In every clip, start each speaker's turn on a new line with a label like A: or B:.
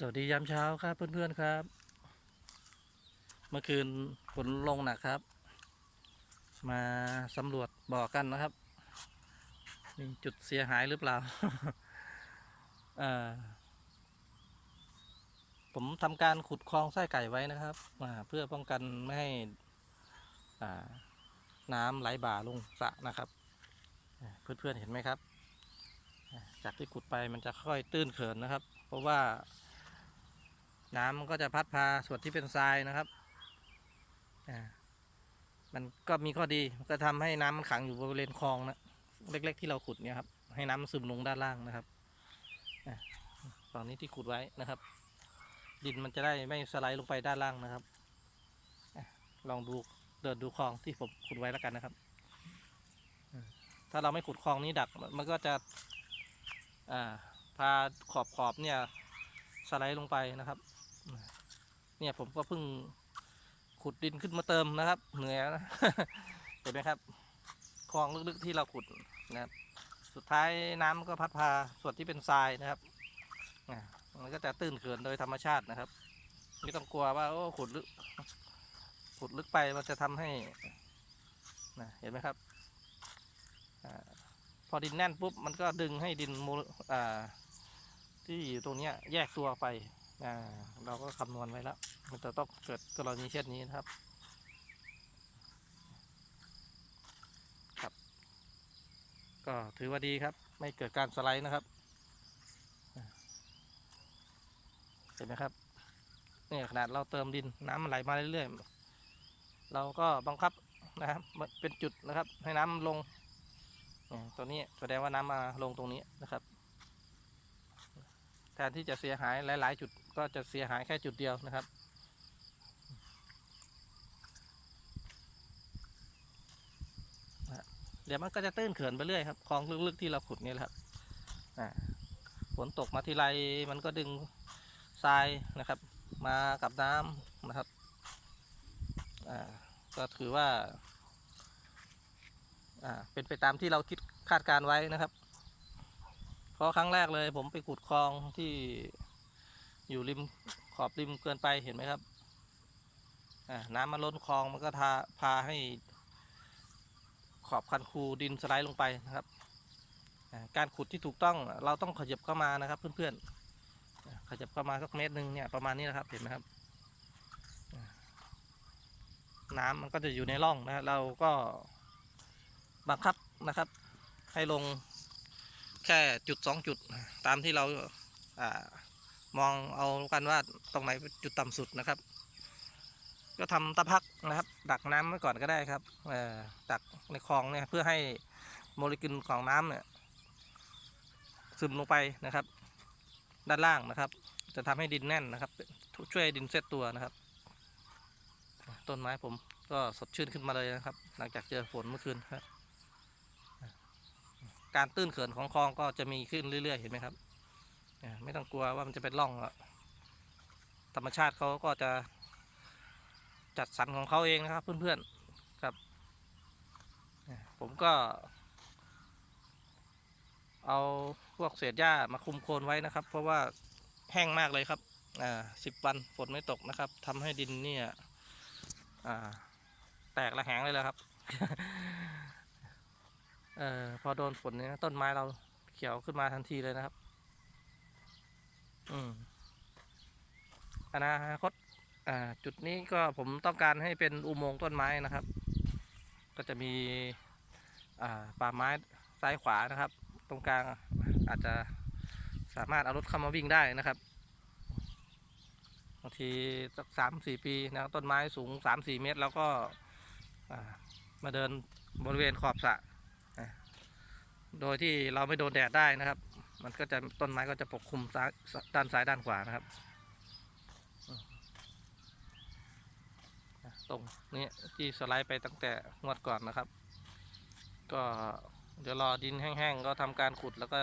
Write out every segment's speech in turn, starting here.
A: สวัสดียามเช้าครับเพื่อนๆครับ เมื่อคืนฝนลงหนักครับ มาสำรวจบ่อกันนะครับมีจุดเสียหายหรือเปล่าผมทำการขุดคลองไส้ไก่ไว้นะครับอ่าเพื่อป้องกันไม่ให้น้ำไหลบ่าลงสระนะครับอ่าเพื่อนๆเห็นไหมครับ จากที่ขุดไปมันจะค่อยตื้นเขินนะครับ เพราะว่า น้ำมันก็จะพัดพาส่วนที่เป็นทรายนะครับอ่ามันก็มีข้อดีมันก็ทำให้น้ำมันขังอยู่บริเวณคลองนะเล็ก ๆ ที่เราขุดเนี่ยครับ ให้น้ำซึมลงด้านล่างนะครับอ่าฝั่งนี้ที่ขุดไว้นะครับ ดินมันจะได้ไม่สไลด์ลงไปด้านล่างนะครับลองดูเดินดูคลองที่ผมขุดไว้แล้วกันนะครับถ้าเราไม่ขุดคลองนี้ดักมันก็จะพาขอบขอบๆเนี่ยสไลด์ลงไปนะครับ เนี่ยผมก็เพิ่งขุดดินขึ้นมาเติมนะครับ เหนื่อยนะเห็นไหมครับคลองลึกๆที่เราขุดนะครับ สุดท้ายน้ำก็พัดพาส่วนที่เป็นทรายนะครับมันก็จะตื้นเขินโดยธรรมชาตินะครับไม่ต้องกลัวว่าโอ้ขุดลึกขุดลึกไปมันจะทำให้นะเห็นไหมครับอพอดินแน่นปุ๊บมันก็ดึงให้ดินโมอ่าที่อยู่ตรงเนี้ยแยกตัวไป อ่าเราก็คำนวณไว้แล้ว มันจะต้องเกิดกรณีเช่นนี้นะครับครับ ก็ถือว่าดีครับ ไม่เกิดการสไลด์นะครับเห็นไหมครับเนี่ยขนาดเราเติมดินน้ำมันไหลมาเรื่อยๆเราก็บังคับนะครับเป็นจุดนะครับ ให้น้ำลงตัวนี้แสดงว่าน้ำมาลงตรงนี้นะครับแทนที่จะเสียหายหลาย ๆ จุด ก็จะเสียหายแค่จุดเดียวนะครับ เดี๋ยวมันก็จะตื้นเขินไปเรื่อยครับคลองลึกๆที่เราขุดนี่แหละครับฝนตกมาทีไรมันก็ดึงทรายนะครับ มากับน้ำนะครับก็ถือว่าอ่าเป็นไปตามที่เราคิดคาดการไว้นะครับ เพราะครั้งแรกเลยผมไปขุดคลองที่ อยู่ริมขอบริมเกินไปเห็นไหมครับน้ำมันล้นคลองมันก็ทาพาให้ขอบคันคูดินสไลด์ลงไปนะครับการขุดที่ถูกต้องเราต้องขยับเข้ามานะครับ เพื่อนๆอ่าขยับเข้ามาสักเมตรหนึ่งเนี่ยประมาณนี้นะครับเห็นไหมครับ น้ำมันก็จะอยู่ในร่องนะเราก็บังคับนะครับ ให้ลงแค่จุดสองจุดตามที่เราอา มองเอากันว่าตรงไหนเป็นจุดต่ำสุดนะครับ ก็ทำตะพักนะครับ ดักน้ำไว้ก่อนก็ได้ครับเอ่อดักในคลองเนี่ยเพื่อให้โมเลกุลของน้ำเนี่ยซึมลงไปนะครับ ด้านล่างนะครับ จะทำให้ดินแน่นนะครับ ช่วยดินเซตตัวนะครับ ต้นไม้ผมก็สดชื่นขึ้นมาเลยนะครับ หลังจากเจอฝนเมื่อคืนครับการตื้นเขินของคลองก็จะมีขึ้นเรื่อยๆ เห็นไหมครับ ไม่ต้องกลัวว่ามันจะเป็นร่องหรอกธรรมชาติเขาก็จะจัดสรรของเขาเองนะครับเพื่อนๆครับ ผมก็ เอาพวกเศษหญ้ามาคุมโคนไว้นะครับ เพราะว่าแห้งมากเลยครับอ่าสิบวันฝนไม่ตกนะครับทำให้ดินเนี่ยอ่าแตกระแหงเลยแหละครับเอ่อพอโดนฝนเนี่ยต้นไม้เราเขียวขึ้นมาทันทีเลยนะครับ อืมอนาคตอ่าจุดนี้ก็ผมต้องการให้เป็นอุโมงค์ต้นไม้นะครับ ก็จะมีอ่าป่าไม้ซ้ายขวานะครับ ตรงกลางอาจจะสามารถเอารถเข้ามาวิ่งได้นะครับบางทีสักสามสี่ปีนะครับต้นไม้สูงสามสี่เมตร แล้วก็มาเดินบริเวณขอบสระโดยที่เราไม่โดนแดดได้นะครับ มันก็จะต้นไม้ก็จะปกคลุมด้านซ้ายด้านขวานะครับตรงนี้ที่สไลด์ไปตั้งแต่งวดก่อนนะครับ ก็เดี๋ยวรอดินแห้งๆก็ทำการขุดแล้วก็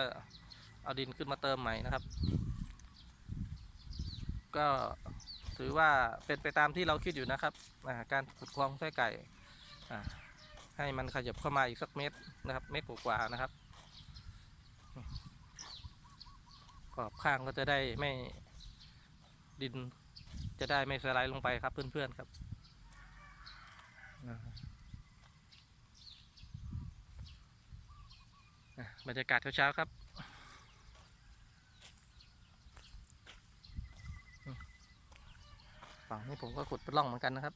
A: เอาดินขึ้นมาเติมใหม่นะครับ ก็ถือว่าเป็นไปตามที่เราคิดอยู่นะครับการขุดคลองไส้ไก่ให้มันขยับเข้ามาอีกสักเมตรนะครับ เมตรกว่าๆนะครับ กรอบข้างก็จะได้ไม่ดินจะได้ไม่สไลด์ลงไปครับเพื่อนๆครับอ่าอะบรรยากาศเช้าๆครับอืมฝั่งนี้ผมก็ขุดเป็นร่องเหมือนกันนะครับ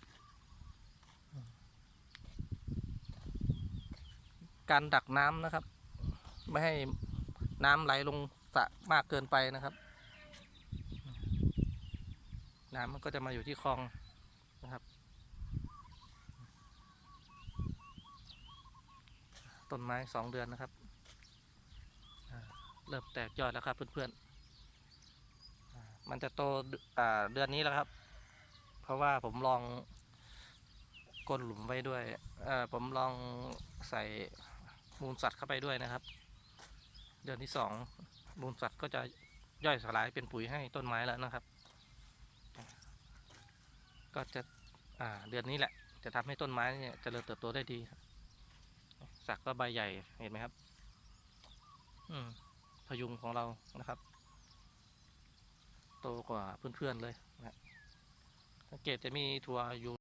A: การดักน้ำนะครับ ไม่ให้น้ำไหลลง สระมากเกินไปนะครับ น้ำมันก็จะมาอยู่ที่คลองนะครับ ต้นไม้สองเดือนนะครับ เริ่มแตกยอดแล้วครับเพื่อนๆ มันจะโตอ่าเดือนนี้แล้วครับ เพราะว่าผมลองก้นหลุมไว้ด้วยผมลองใส่มูลสัตว์เข้าไปด้วยนะครับ เดือนที่สอง มูลสัตว์ก็จะย่อยสลายเป็นปุ๋ยให้ต้นไม้แล้วนะครับ ก็จะอ่าเดือนนี้แหละ จะทำให้ต้นไม้เนี่ยเจริญเติบโตได้ดีสักก็ใบใหญ่เห็นไหมครับ อืมพยุงของเรานะครับ โตกว่าเพื่อนๆเลยนะสังเกตจะมีถั่วอยู่